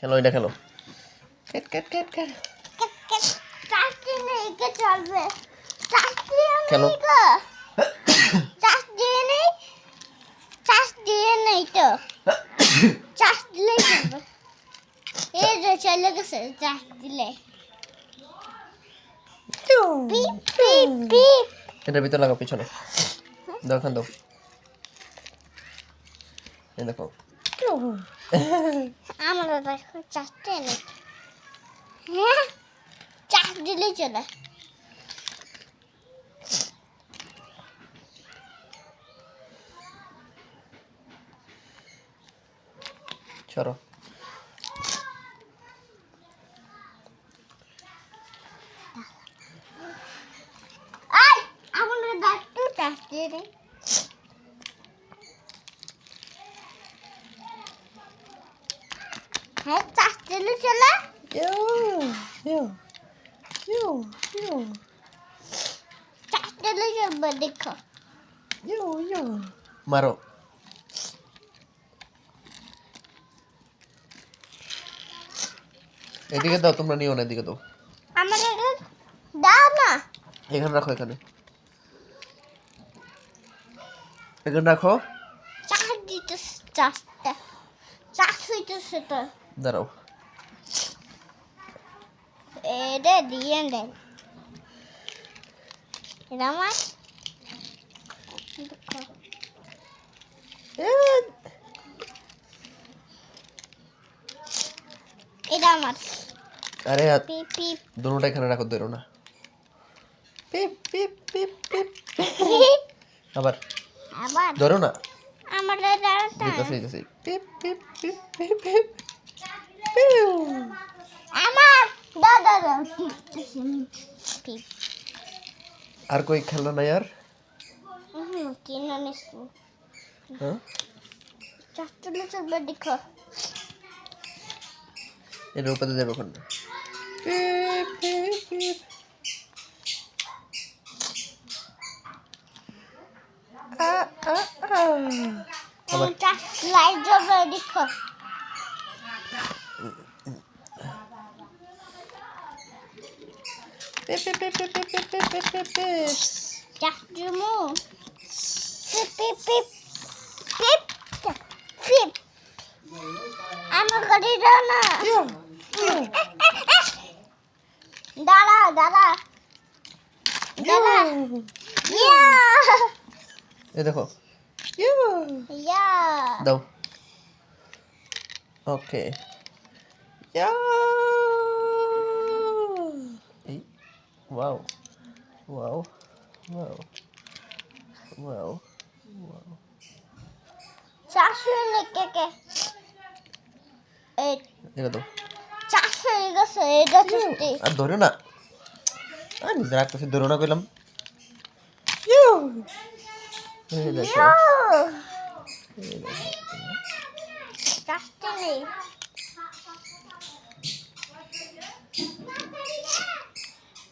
খেলো এটা খেলো। খেলো চাষ দিয়ে এটা ভিতরে লাগাও পিছনে। দেখো দেখো। আমার বাবা চাষটা এনে হ্যাঁ? চার দিলে চলে। চলো। আমার দাঁত তো চাষ দিয়ে দেয় হ্যাঁ চাষ দিলে চলে চাষ দিলে চলবে দেখো। মারো। এদিকে দাও তোমরা নিও না এদিকে দাও। আমাদের দাও না। এখানে রাখো এখানে। এখানে রাখো। চাষ দিতেছে চাষটা। চাষ হইতেছে তো। দাঁড়াও। এটা দিয়ে দেন। এটা আমার। এটা আমার। আরে পিপ পিপ। দুটোটা এখানে রাখো ধরো না। পিপ পিপ পিপ পিপ। পিপ। আবার। আবার? ধরো না। আমার দিতেছে। পিপ পিপ পিপ পিপ পিপ। আমার দাদা আর কই খেলনা নাই আর? কিনা নিস হ্যাঁ? চারটা চলবে দেখো। আবার লাইট জ্বলবে দেখো। পিপ পিপ পিপ পিপ পিপ পিপ পিপ পিপ পিপ চাষ জমু পিপ পিপ পিপ পিপ পিপ আমার গাড়ি না দাঁড়া দাঁড়া দাঁড়া ইয়া এই দেখো। ইয়া দাও। ওকে এই whoa, whoa, whoa, whoa, whoa. চারশো কে কে এটা তো চারশো গেছে এটা চুস্তি আর ধরো না আর নিজের আত্মাসে ধরো না কইলাম দেখো চারটে নেই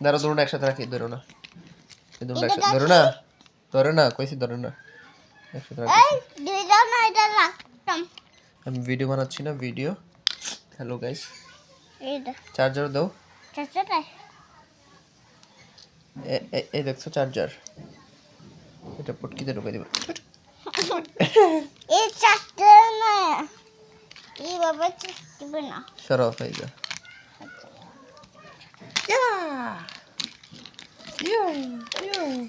ধরো না একসাথে রাখি ধরো না এই ধরো না একসাথে ধরো না ধরো না কইছি ধরো না একসাথে রাখি এই দুইটা না এটা রাখতাম আমি ভিডিও বানাচ্ছি না ভিডিও হ্যালো গাইস এইটা চার্জার দাও। এ- এই দেখছ চার্জার এটা পটকিতে ঢুকে দিবা। এই চাষটা না। এইভাবে চাষ দিবে না। সরাও হয়ে যা Yeah! Yeah! Yeah!